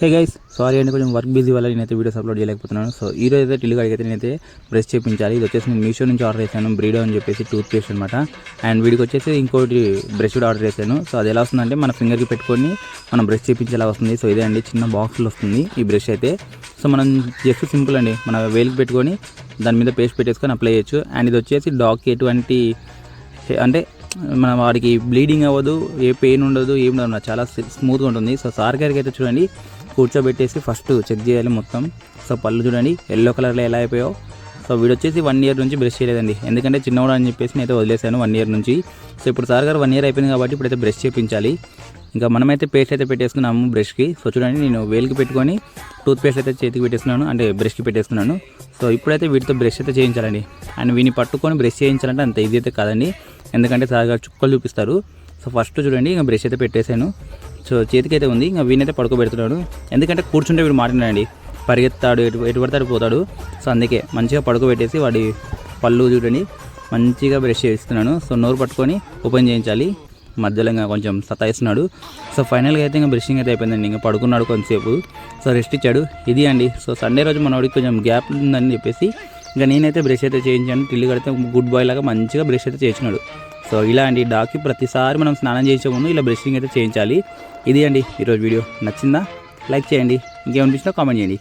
Hey guys sorry అండి కొంచెం work busy వల్ల నేనైతే వీడియోస్ అప్లోడ్ చేయలేకపోతున్నాను. సో ఈ రోజు అయితే టిల్లు అయితే నేనైతే బ్రష్ చేయించాలి ఇది వచ్చేసి నేను మీషో నుంచి ఆర్డర్ చేశాను బ్రీడో అని చెప్పేసి టూత్ పేస్ట్ అనమాట అండ్ వీడికి వచ్చేసి ఇంకోటి బ్రష్ కూడా ఆర్డర్ చేశాను. సో అది ఎలా వస్తుందంటే మన ఫింగర్కి పెట్టుకొని మనం బ్రష్ చేయించేలా వస్తుంది. సో ఇదే అండి చిన్న బాక్స్లో వస్తుంది ఈ బ్రష్ అయితే. సో మనం జస్ట్ సింపుల్ అండి మన వేలికి పెట్టుకొని దాని మీద పేస్ట్ పెట్టేసుకొని అప్లై చేయొచ్చు. అండ్ ఇది వచ్చేసి డాగ్కి ఎటువంటి అంటే మన వాడికి బ్లీడింగ్ అవ్వదు ఏ పెయిన్ ఉండదు ఏం ఉండదు చాలా స్మూత్గా ఉంటుంది. సో సార్ గారికి అయితే చూడండి కూర్చోబెట్టేసి ఫస్ట్ చెక్ చేయాలి మొత్తం. సో పళ్ళు చూడండి ఎల్లో కలర్లో ఎలా అయిపోయావు సో వీడు వచ్చేసి వన్ ఇయర్ నుంచి బ్రష్ చేయలేదండి. ఎందుకంటే చిన్నవాడు అని చెప్పేసి నేనైతే వదిలేశాను వన్ ఇయర్ నుంచి. సో ఇప్పుడు సార్ గారు వన్ ఇయర్ అయిపోయింది కాబట్టి ఇప్పుడైతే బ్రష్ చేయించాలి ఇంకా మనమైతే పేస్ట్ అయితే పెట్టేసుకున్నాము బ్రష్కి సో చూడండి నేను వేలికి పెట్టుకొని టూత్ పేస్ట్ అయితే చేతికి పెట్టేస్తున్నాను. అంటే బ్రష్కి పెట్టేస్తున్నాను. సో ఇప్పుడైతే వీటితో బ్రష్ అయితే చేయించాలండి. అండ్ వీని పట్టుకొని బ్రష్ చేయించాలంటే అంత ఈజీ అయితే కాదండి. ఎందుకంటే సార్ గారు చుక్కలు చూపిస్తారు. సో ఫస్ట్ చూడండి ఇంకా బ్రష్ అయితే పెట్టేశాను. సో చేతికైతే ఉంది. ఇంకా వీనైతే పడుకోబెడుతున్నాడు. ఎందుకంటే కూర్చుంటే వీడు మాట్లాడండి పరిగెత్తాడు ఎటు ఎటు పడతాడు పోతాడు. సో అందుకే మంచిగా పడుకోబెట్టేసి వాడి పళ్ళు చూడండి. మంచిగా బ్రష్ చేస్తున్నాను. సో నోరు పట్టుకొని ఓపెన్ చేయించాలి. మధ్యలో ఇంకా కొంచెం సతాయిస్తున్నాడు. సో ఫైనల్గా అయితే ఇంకా బ్రషింగ్ అయితే అయిపోయిందండి. ఇంకా పడుకున్నాడు కొంతసేపు. సో రెస్ట్ ఇచ్చాడు. ఇది అండి. సో సండే రోజు మనోడికి కొంచెం గ్యాప్ ఉందని చెప్పేసి ఇంకా నేనైతే బ్రష్ అయితే చేయించాను. టిల్లు కడితే గుడ్ బాయ్ లాగా మంచిగా బ్రష్ అయితే చేసినాడు సో ఇలా అండి డాగ్కి ప్రతిసారి మనం స్నానం చేసే ముందు ఇలా బ్రషింగ్ అయితే చేయించాలి. ఇది అండి ఈరోజు వీడియో. నచ్చిందా? లైక్ చేయండి. ఇంకేమనిపించినా కామెంట్ చేయండి.